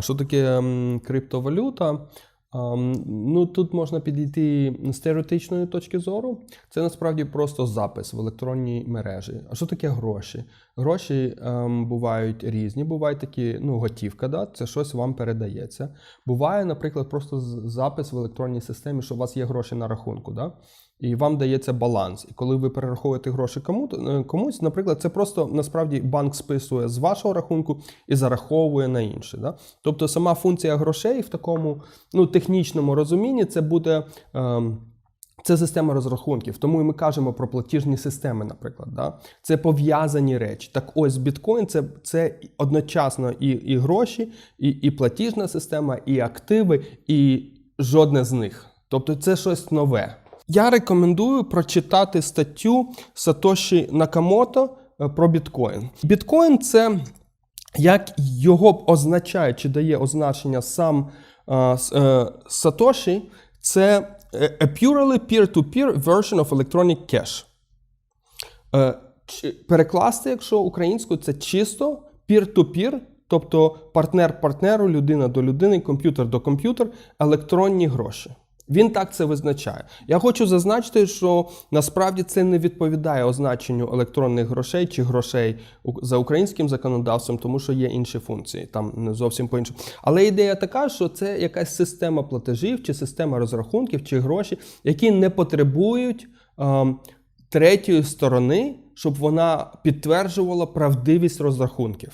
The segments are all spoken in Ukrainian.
Що таке криптовалюта? Ну, тут можна підійти з теоретичної точки зору. Це насправді просто запис в електронній мережі. А що таке гроші? Гроші ем, бувають різні, бувають такі, ну, готівка, да? це щось вам передається. Буває, наприклад, просто запис в електронній системі, що у вас є гроші на рахунку. Да? І вам дається баланс. І коли ви перераховуєте гроші кому комусь, наприклад, це просто насправді банк списує з вашого рахунку і зараховує на інший. Да? Тобто сама функція грошей в такому ну, технічному розумінні це буде. Ем, це система розрахунків, тому і ми кажемо про платіжні системи, наприклад. Да? Це пов'язані речі. Так ось біткоін це, це одночасно і, і гроші, і, і платіжна система, і активи, і жодне з них. Тобто це щось нове. Я рекомендую прочитати статтю Сатоші Накамото е, про біткоін. Біткоін це як його означає чи дає означення сам е, е, Сатоші, це a purely peer-to-peer version of electronic cash. Перекласти, якщо українською, це чисто peer-to-peer, тобто партнер партнеру, людина до людини, комп'ютер до комп'ютер, електронні гроші. Він так це визначає. Я хочу зазначити, що насправді це не відповідає означенню електронних грошей чи грошей за українським законодавством, тому що є інші функції, там не зовсім по іншому. Але ідея така, що це якась система платежів чи система розрахунків чи гроші, які не потребують ем, третьої сторони, щоб вона підтверджувала правдивість розрахунків.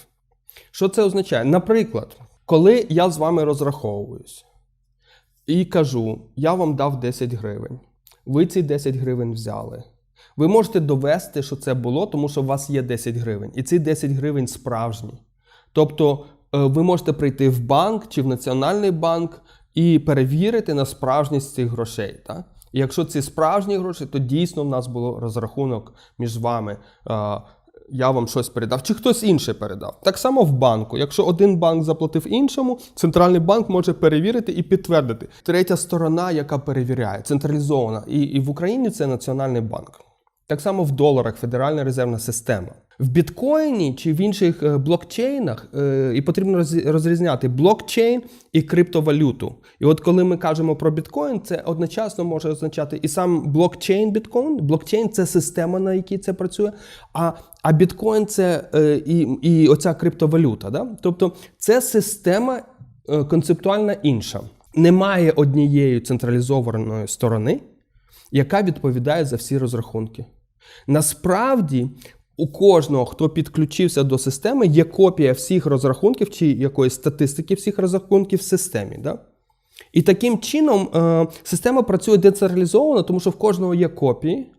Що це означає? Наприклад, коли я з вами розраховуюсь і кажу, я вам дав 10 гривень, ви ці 10 гривень взяли. Ви можете довести, що це було, тому що у вас є 10 гривень, і ці 10 гривень справжні. Тобто е, ви можете прийти в банк чи в Національний банк і перевірити на справжність цих грошей. Так? І якщо ці справжні гроші, то дійсно в нас було розрахунок між вами. Я вам щось передав, чи хтось інший передав. Так само в банку. Якщо один банк заплатив іншому, центральний банк може перевірити і підтвердити. Третя сторона, яка перевіряє, централізована. І, і в Україні це Національний банк. Так само в доларах Федеральна резервна система. В біткоїні чи в інших е, блокчейнах е, і потрібно розрізняти блокчейн і криптовалюту. І от коли ми кажемо про біткоін, це одночасно може означати і сам блокчейн біткоін. Блокчейн це система, на якій це працює. А, а біткоін це е, і, і оця криптовалюта. Да? Тобто це система концептуальна інша. Немає однієї централізованої сторони, яка відповідає за всі розрахунки. Насправді, у кожного, хто підключився до системи, є копія всіх розрахунків чи якоїсь статистики всіх розрахунків в системі. Да? І таким чином е, система працює децентралізовано, тому що в кожного є копії.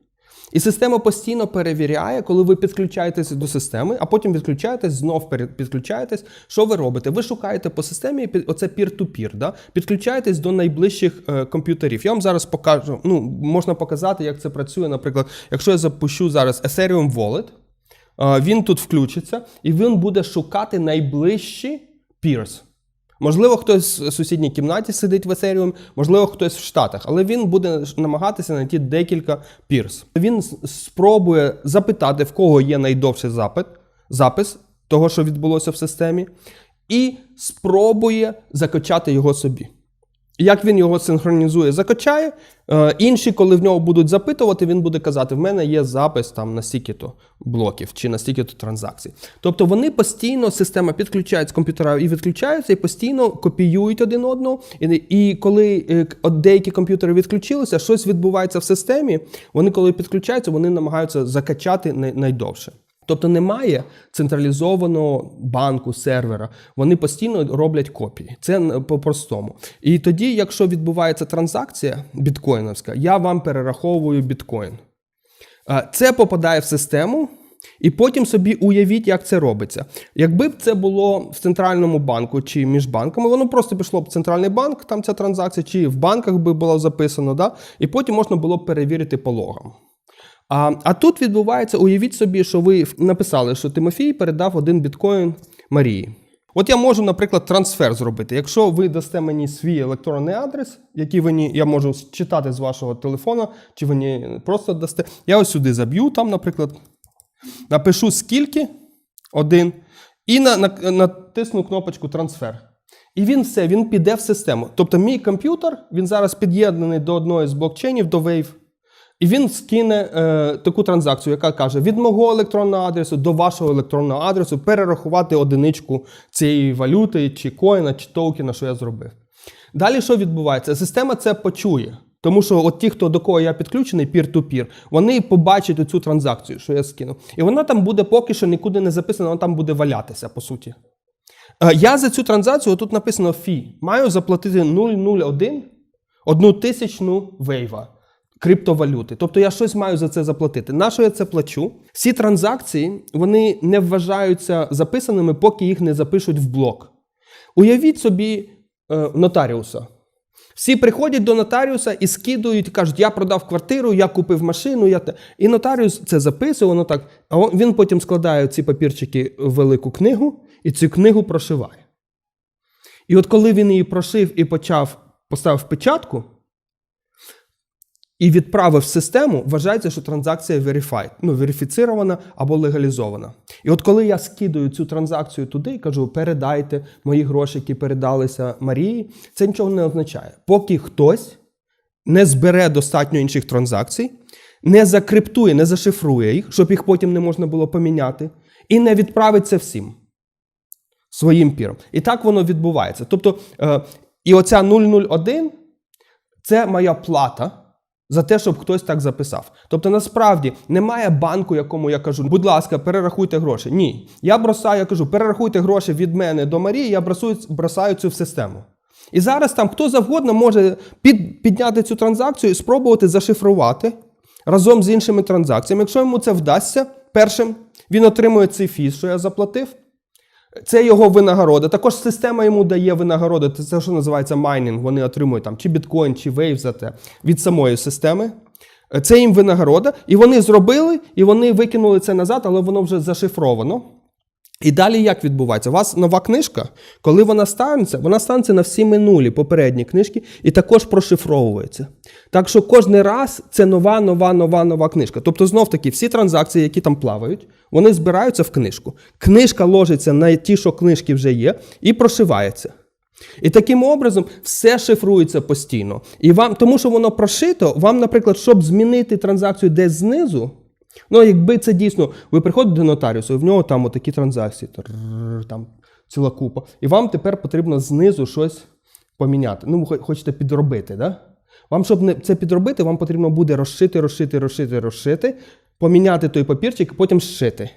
І система постійно перевіряє, коли ви підключаєтесь до системи, а потім відключаєтесь, знов підключаєтесь. Що ви робите? Ви шукаєте по системі оце peer-to-peer, да? підключаєтесь до найближчих е, комп'ютерів. Я вам зараз покажу. Ну, можна показати, як це працює. Наприклад, якщо я запущу зараз Ethereum Wallet, він тут включиться, і він буде шукати найближчі peers. Можливо, хтось в сусідній кімнаті сидить в Ethereum, можливо, хтось в Штатах, але він буде намагатися знайти декілька пірс. Він спробує запитати, в кого є найдовший запит, запис того, що відбулося в системі, і спробує закачати його собі. Як він його синхронізує, закачає. Е, інші, коли в нього будуть запитувати, він буде казати: в мене є запис там на стільки-то блоків чи на стільки-то транзакцій. Тобто вони постійно, система підключається з комп'ютера і відключаються, і постійно копіюють один одного. І, і коли е, деякі комп'ютери відключилися, щось відбувається в системі. Вони, коли підключаються, вони намагаються закачати най- найдовше. Тобто немає централізованого банку, сервера. Вони постійно роблять копії. Це по-простому. І тоді, якщо відбувається транзакція біткоїновська, я вам перераховую біткоін. Це попадає в систему, і потім собі уявіть, як це робиться. Якби б це було в центральному банку чи між банками, воно просто пішло б в центральний банк, там ця транзакція, чи в банках би було записано, да? і потім можна було б перевірити по логам. А, а тут відбувається, уявіть собі, що ви написали, що Тимофій передав один біткоін Марії. От я можу, наприклад, трансфер зробити. Якщо ви дасте мені свій електронний адрес, який ви я можу читати з вашого телефона, чи ви мені просто дасте. Я ось сюди заб'ю, там, наприклад, напишу скільки один, і на, на, натисну кнопочку трансфер. І він все, він піде в систему. Тобто, мій комп'ютер він зараз під'єднаний до одної з блокчейнів, до Wave. І він скине е, таку транзакцію, яка каже: від мого електронного адресу до вашого електронного адресу перерахувати одиничку цієї валюти, чи коїна, чи токена, що я зробив. Далі що відбувається? Система це почує. Тому що от ті, хто до кого я підключений, peer-to-peer, вони побачать оцю транзакцію, що я скинув. І вона там буде поки що нікуди не записана, вона там буде валятися, по суті. Е, Я за цю транзакцію тут написано фі. Маю заплатити 0,01 одну тисячну вейва криптовалюти. Тобто я щось маю за це заплатити. На що я це плачу? Всі транзакції вони не вважаються записаними, поки їх не запишуть в блок. Уявіть собі е, нотаріуса. Всі приходять до нотаріуса і скидують, кажуть, я продав квартиру, я купив машину. Я... те». І нотаріус це записує, воно так. А він потім складає ці папірчики в велику книгу і цю книгу прошиває. І от коли він її прошив і почав, поставив печатку і відправив в систему, вважається, що транзакція verified, ну, верифіцирована або легалізована. І от коли я скидаю цю транзакцію туди і кажу, передайте мої гроші, які передалися Марії, це нічого не означає. Поки хтось не збере достатньо інших транзакцій, не закриптує, не зашифрує їх, щоб їх потім не можна було поміняти, і не відправить це всім своїм піром. І так воно відбувається. Тобто, е, і оця 001 це моя плата за те, щоб хтось так записав. Тобто, насправді немає банку, якому я кажу, будь ласка, перерахуйте гроші. Ні. Я бросаю, я кажу, перерахуйте гроші від мене до Марії, я бросую, бросаю цю в систему. І зараз там хто завгодно може під, підняти цю транзакцію і спробувати зашифрувати разом з іншими транзакціями. Якщо йому це вдасться першим, він отримує цей фіз, що я заплатив. Це його винагорода. Також система йому дає винагороду. Це що називається майнінг. Вони отримують там чи біткоін, чи вейв за те від самої системи. Це їм винагорода. І вони зробили, і вони викинули це назад, але воно вже зашифровано. І далі як відбувається? У вас нова книжка, коли вона станеться, вона станеться на всі минулі попередні книжки і також прошифровується. Так що кожен раз це нова, нова, нова, нова книжка. Тобто, знов таки, всі транзакції, які там плавають, вони збираються в книжку. Книжка ложиться на ті, що книжки вже є, і прошивається. І таким образом все шифрується постійно. І вам, тому що воно прошито, вам, наприклад, щоб змінити транзакцію десь знизу, ну якби це дійсно, ви приходите до нотаріусу, і в нього там отакі транзакції, там ціла купа. І вам тепер потрібно знизу щось поміняти. Ну, ви хочете підробити, да? Вам, щоб це підробити, вам потрібно буде розшити, розшити, розшити, розшити, поміняти той папірчик, і потім зшити.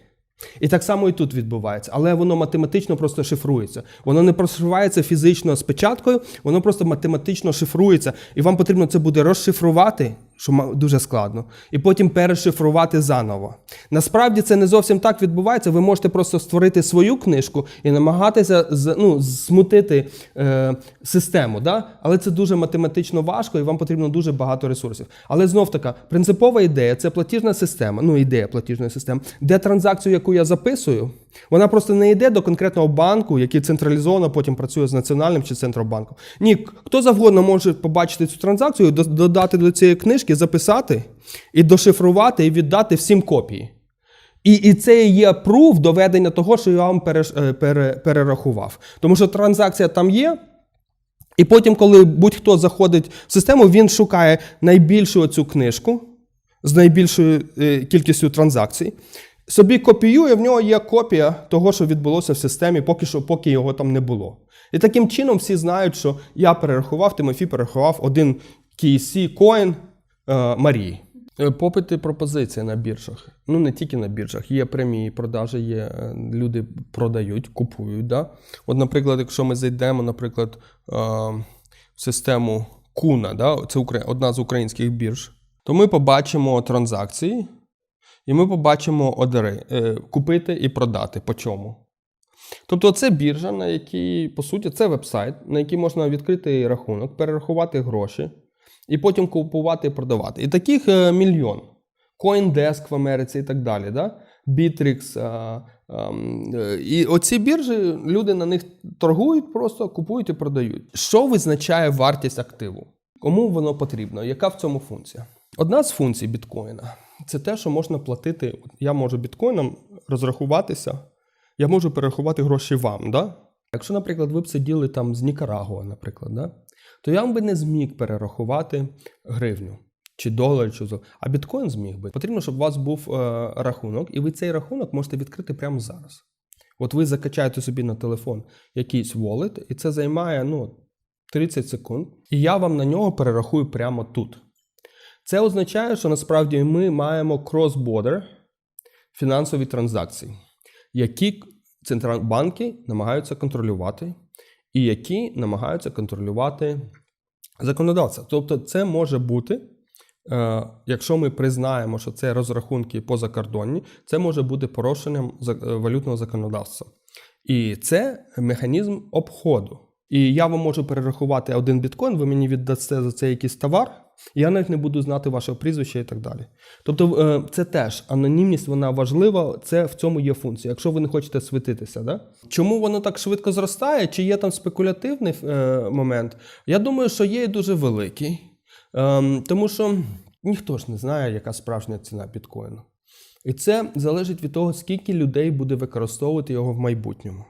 І так само і тут відбувається, але воно математично просто шифрується. Воно не прошивається фізично з печаткою, воно просто математично шифрується. І вам потрібно це буде розшифрувати, що дуже складно, і потім перешифрувати заново. Насправді це не зовсім так відбувається. Ви можете просто створити свою книжку і намагатися ну, змутити е, систему. Да? Але це дуже математично важко, і вам потрібно дуже багато ресурсів. Але знов така принципова ідея це платіжна система, ну ідея платіжної системи, де транзакцію, яку я записую, вона просто не йде до конкретного банку, який централізовано потім працює з національним чи центробанком. Ні, хто завгодно може побачити цю транзакцію, додати до цієї книжки, записати і дошифрувати, і віддати всім копії. І, і це є пруф доведення того, що я вам переш, е, пере, перерахував. Тому що транзакція там є. І потім, коли будь-хто заходить в систему, він шукає найбільшу цю книжку з найбільшою е, кількістю транзакцій. Собі копіює, в нього є копія того, що відбулося в системі, поки що, поки його там не було. І таким чином всі знають, що я перерахував, Тимофій перерахував один KC коін е, Марії. Е, Попит і пропозиція на біржах. Ну не тільки на біржах, є премії продажі, є е, люди продають, купують. Да? От, наприклад, якщо ми зайдемо, наприклад, е, в систему Куна, да? це одна з українських бірж, то ми побачимо транзакції, і ми побачимо ордери е, купити і продати. По чому? Тобто це біржа, на якій, по суті, це веб-сайт, на який можна відкрити рахунок, перерахувати гроші і потім купувати і продавати. І таких е, мільйон. CoinDesk в Америці і так далі. Да? Bittrex. е, ем, і оці біржі, люди на них торгують, просто купують і продають. Що визначає вартість активу? Кому воно потрібно? Яка в цьому функція? Одна з функцій біткоїна це те, що можна платити. Я можу біткоїном розрахуватися, я можу перерахувати гроші вам. Да? Якщо, наприклад, ви б сиділи там з Нікарагуа, наприклад, да? то я вам би не зміг перерахувати гривню чи долар, чи зо- а біткоін зміг би. Потрібно, щоб у вас був е, рахунок, і ви цей рахунок можете відкрити прямо зараз. От ви закачаєте собі на телефон якийсь wallet, і це займає ну, 30 секунд, і я вам на нього перерахую прямо тут. Це означає, що насправді ми маємо cross-border фінансові транзакції, які центробанки намагаються контролювати, і які намагаються контролювати законодавця. Тобто, це може бути, е, якщо ми признаємо, що це розрахунки позакордонні, це може бути порушенням е, валютного законодавства. І це механізм обходу. І я вам можу перерахувати один біткоін, ви мені віддасте за це якийсь товар, я навіть не буду знати ваше прізвище і так далі. Тобто, е, це теж анонімність, вона важлива, це в цьому є функція, якщо ви не хочете світитися. Да? Чому воно так швидко зростає? Чи є там спекулятивний е, момент? Я думаю, що є і дуже великий. Ем, тому що ніхто ж не знає, яка справжня ціна біткоїну. І це залежить від того, скільки людей буде використовувати його в майбутньому.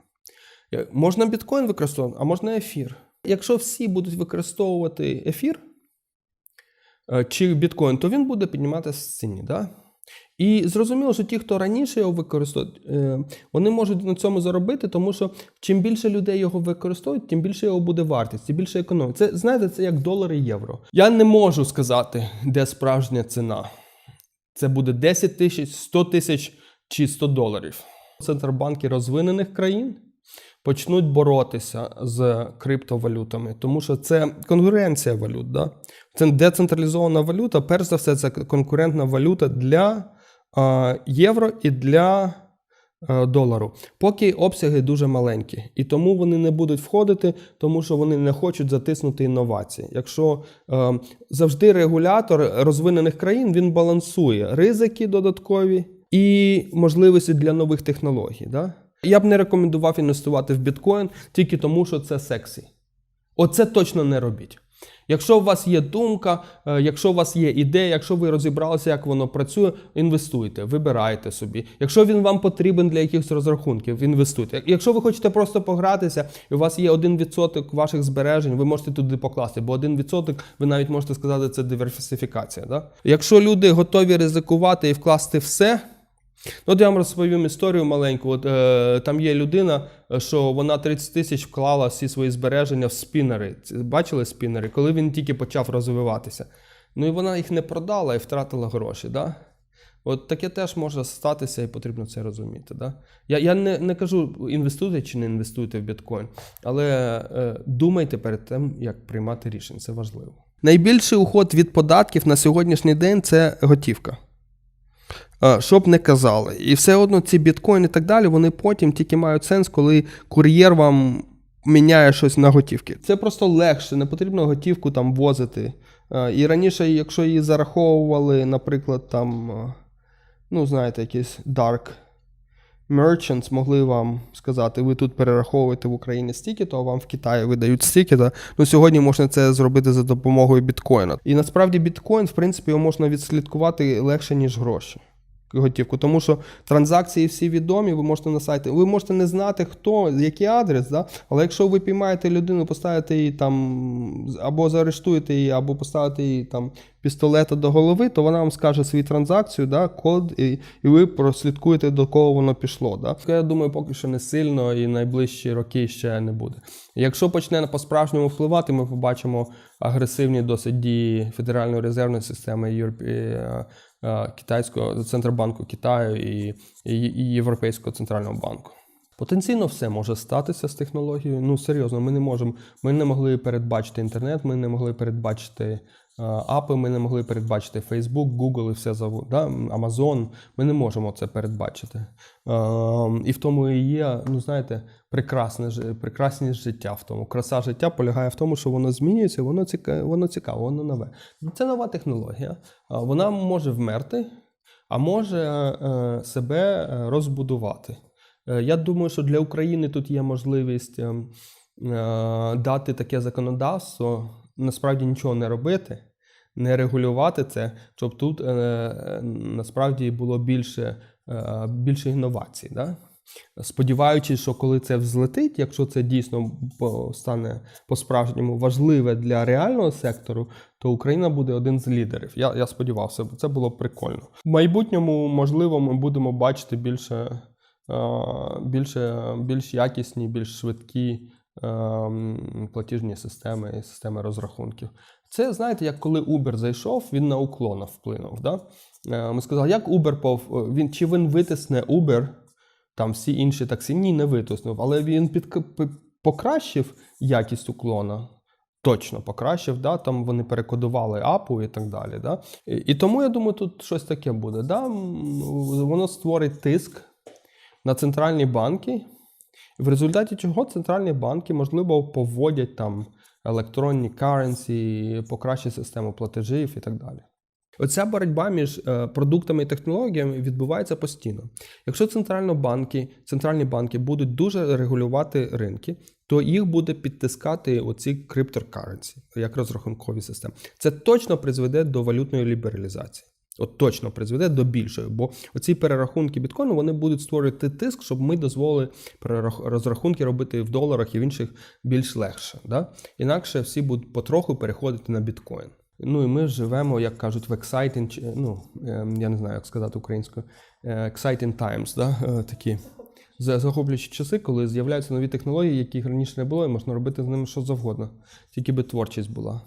Е, Можна біткоін використовувати, а можна ефір. Якщо всі будуть використовувати ефір чи біткоін, то він буде підніматися в ціні. Да? І зрозуміло, що ті, хто раніше його використовують, е, вони можуть на цьому заробити, тому що чим більше людей його використовують, тим більше його буде вартість, тим більше економіки. Це знаєте, це як долари і євро. Я не можу сказати, де справжня ціна. Це буде 10 тисяч, 100 тисяч чи 100 доларів. Центробанки розвинених країн почнуть боротися з криптовалютами, тому що це конкуренція валют. Да? Це децентралізована валюта. Перш за все, це конкурентна валюта для е, євро і для е, долару. Поки обсяги дуже маленькі, і тому вони не будуть входити, тому що вони не хочуть затиснути інновації. Якщо е, завжди регулятор розвинених країн він балансує ризики додаткові і можливості для нових технологій. Да? Я б не рекомендував інвестувати в біткоін тільки тому, що це сексі. Оце точно не робіть. Якщо у вас є думка, е, якщо у вас є ідея, якщо ви розібралися, як воно працює, інвестуйте, вибирайте собі. Якщо він вам потрібен для якихось розрахунків, інвестуйте. Якщо ви хочете просто погратися, і у вас є 1% ваших збережень, ви можете туди покласти, бо 1% ви навіть можете сказати, це диверсифікація. Да? Якщо люди готові ризикувати і вкласти все. Ну, От я вам розповім історію маленьку. От, е, там є людина, е, що вона 30 тисяч вклала всі свої збереження в спінери. Бачили спінери, коли він тільки почав розвиватися. Ну і вона їх не продала і втратила гроші. Да? От таке теж може статися і потрібно це розуміти. Да? Я, я не, не кажу, інвестуйте чи не інвестуйте в біткоін, але е, думайте перед тим, як приймати рішення. Це важливо. Найбільший уход від податків на сьогоднішній день це готівка. Е, Що б не казали. І все одно ці біткоїни і так далі, вони потім тільки мають сенс, коли кур'єр вам міняє щось на готівки. Це просто легше, не потрібно готівку там возити. Е, І раніше, якщо її зараховували, наприклад, там, е, ну, знаєте, якісь dark merchants могли вам сказати, ви тут перераховуєте в Україні стільки, то вам в Китаї видають стільки. Ну, сьогодні можна це зробити за допомогою біткоїна. І насправді біткоін, в принципі, його можна відслідкувати легше, ніж гроші. Готівку, тому що транзакції всі відомі, ви можете на сайті. Ви можете не знати, хто, який адрес, да? але якщо ви піймаєте людину, поставите її там, або заарештуєте її, або поставите її там пістолета до голови, то вона вам скаже свою транзакцію, да, код, і, і ви прослідкуєте, до кого воно пішло. Да? Я думаю, поки що не сильно і найближчі роки ще не буде. Якщо почне по-справжньому впливати, ми побачимо агресивні досить дії Федеральної резервної системи е, китайського центробанку Китаю і, і, і Європейського центрального банку. Потенційно все може статися з технологією. Ну серйозно, ми не можемо. Ми не могли передбачити інтернет, ми не могли передбачити е, апи, ми не могли передбачити Facebook, Google і все завод, да? Amazon. Ми не можемо це передбачити. Е, і в тому і є, ну знаєте, прекрасне прекрасність життя в тому. Краса життя полягає в тому, що воно змінюється, воно цікаве, воно цікаво, воно нове. Це нова технологія. Вона може вмерти, а може е, себе е, розбудувати. Е, Я думаю, що для України тут є можливість е, е, дати таке законодавство, насправді нічого не робити, не регулювати це, щоб тут е, насправді було більше, е, більше інновацій. Да? Сподіваючись, що коли це взлетить, якщо це дійсно стане по-справжньому важливе для реального сектору, то Україна буде один з лідерів. Я, я сподівався, бо це було прикольно. В майбутньому, можливо, ми будемо бачити більше, е, більше, більш якісні, більш швидкі платіжні системи і системи розрахунків. Це знаєте, як коли Uber зайшов, він на уклона вплинув. Да? Е, Ми сказали, як Uber пов... він чи він витисне Uber, там всі інші таксі ні, не витиснув, але він під... покращив якість уклона. Точно покращив, да? там вони перекодували апу і так далі. Да? І, і тому я думаю, тут щось таке буде. Да? Воно створить тиск на центральні банки, в результаті чого центральні банки, можливо, поводять там електронні currency, покращать систему платежів і так далі. Оця боротьба між е, продуктами і технологіями відбувається постійно. Якщо центральні банки, центральні банки будуть дуже регулювати ринки, то їх буде підтискати оці криптокаренсі, як розрахункові системи. Це точно призведе до валютної лібералізації. От точно призведе до більшої, бо оці перерахунки біткоїну вони будуть створювати тиск, щоб ми дозволили розрахунки робити в доларах і в інших більш легше. Да? Інакше всі будуть потроху переходити на біткоін. Ну і ми живемо, як кажуть, в exciting, ну ем, я не знаю, як сказати українською, е, exciting times, да? е, такі за- захоплюючі часи, коли з'являються нові технології, яких раніше не було, і можна робити з ними що завгодно, тільки би творчість була.